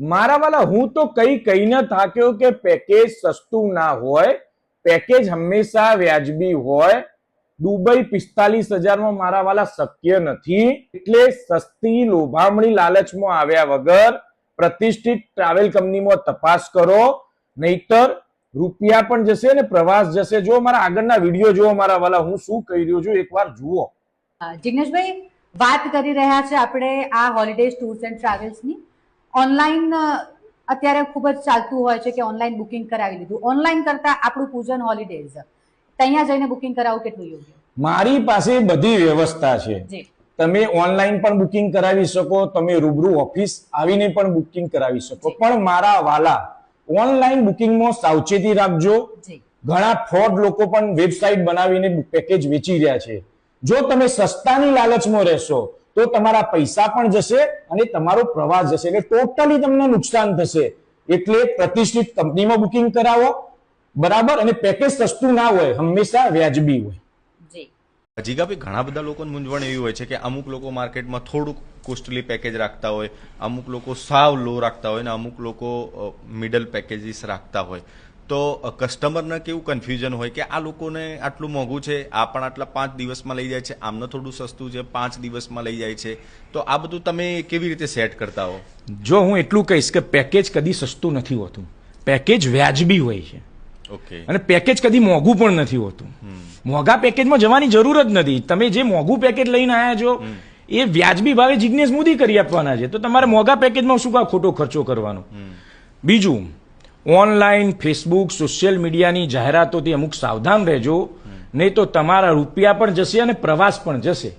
મારા વાલા હું તો કઈ કહીને થાક્યો કે પેકેજ સસ્તું ના હોય પેકેજ હંમેશા વ્યાજબી હોય. દુબઈ પિસ્તાલીસ હજારમાં મારા વાલા શક્ય નથી. એટલે સસ્તી લોભામણી લાલચમાં આવ્યા વગર પ્રતિષ્ઠિત ટ્રાવેલ કંપનીમાં તપાસ કરો. નહીતર રૂપિયા પણ જશે ને પ્રવાસ જશે. જો મારા આગળના વીડિયો જુઓ મારા વાલા હું શું કહી રહ્યો છું એકવાર જુઓ. જિગ્નેશભાઈ, વાત કરી રહ્યા છે આપણે આ હોલિડેઝ ટૂર્સ એન્ડ ટ્રાવેલ્સની ઓનલાઈન અત્યારે ખૂબ જ ચાલતું હોય છે કે ઓનલાઈન બુકિંગ કરાવી લીધું. ઓનલાઈન કરતા આપણું પૂજન હોલિડેઝ ત્યાં જઈને બુકિંગ કરાવવું કેટલું યોગ્ય? મારી પાસે બધી વ્યવસ્થા છે. તમે ઓનલાઈન પણ બુકિંગ કરાવી શકો તમે રૂબરૂ ઓફિસ આવીને પણ બુકિંગ કરાવી શકો. પણ મારા વાલા ઓનલાઈન બુકિંગમાં સાવચેતી રાખજો. ઘણા ફ્રોડ લોકો પણ વેબસાઇટ બનાવીને પેકેજ વેચી રહ્યા છે. જો તમે સસ્તાની લાલચમાં રહેશો તો તમારા પૈસા પણ જશે અને તમારો પ્રવાસ જશે. એટલે ટોટલી તમને નુકસાન થશે. એટલે પ્રતિષ્ઠિત કંપનીમાં બુકિંગ કરાવો બરાબર? અને પેકેજ સસ્તું ના હોય હંમેશા વ્યાજબી હોય. જી. જીગાભાઈ ઘણા બધા લોકોને મૂંઝવણ એવી હોય છે કે અમુક લોકો માર્કેટમાં થોડુંક કોસ્ટલી પેકેજ રાખતા હોય અમુક લોકો સાવ લો રાખતા હોય ને અમુક લોકો મિડલ પેકેજીસ રાખતા હોય. તો કસ્ટમરને કેવું કન્ફ્યુઝન હોય કે આ લોકોને આટલું મોંઘું છે આ પણ આટલા પાંચ દિવસમાં લઈ જાય છે આમને થોડું સસ્તું છે પાંચ દિવસમાં લઈ જાય છે. તો આ બધું તમે કેવી રીતે સેટ કરતા હો? જો હું એટલું કહીશ કે પેકેજ કદી સસ્તું નથી હોતું. પેકેજ વ્યાજબી હોય છે. ઓકે અને પેકેજ કદી મોંઘું પણ નથી હોતું. મોંઘા પેકેજમાં જવાની જરૂર જ નથી. તમે જે મોંઘું પેકેજ લઈને આવ્યા છો એ વ્યાજબી ભાવે જિજ્ઞેસ મોદી કરી આપવાના છે. તો તમારે મોંઘા પેકેજમાં શું કા ખોટો ખર્ચો કરવાનો? બીજું ઓનલાઈન, ફેસબુક, સોશિયલ મીડિયાની જાહેરાતોથી અમુક સાવધાન રહેજો. નહીં તો તમારા રૂપિયા પણ જશે અને પ્રવાસ પણ જશે.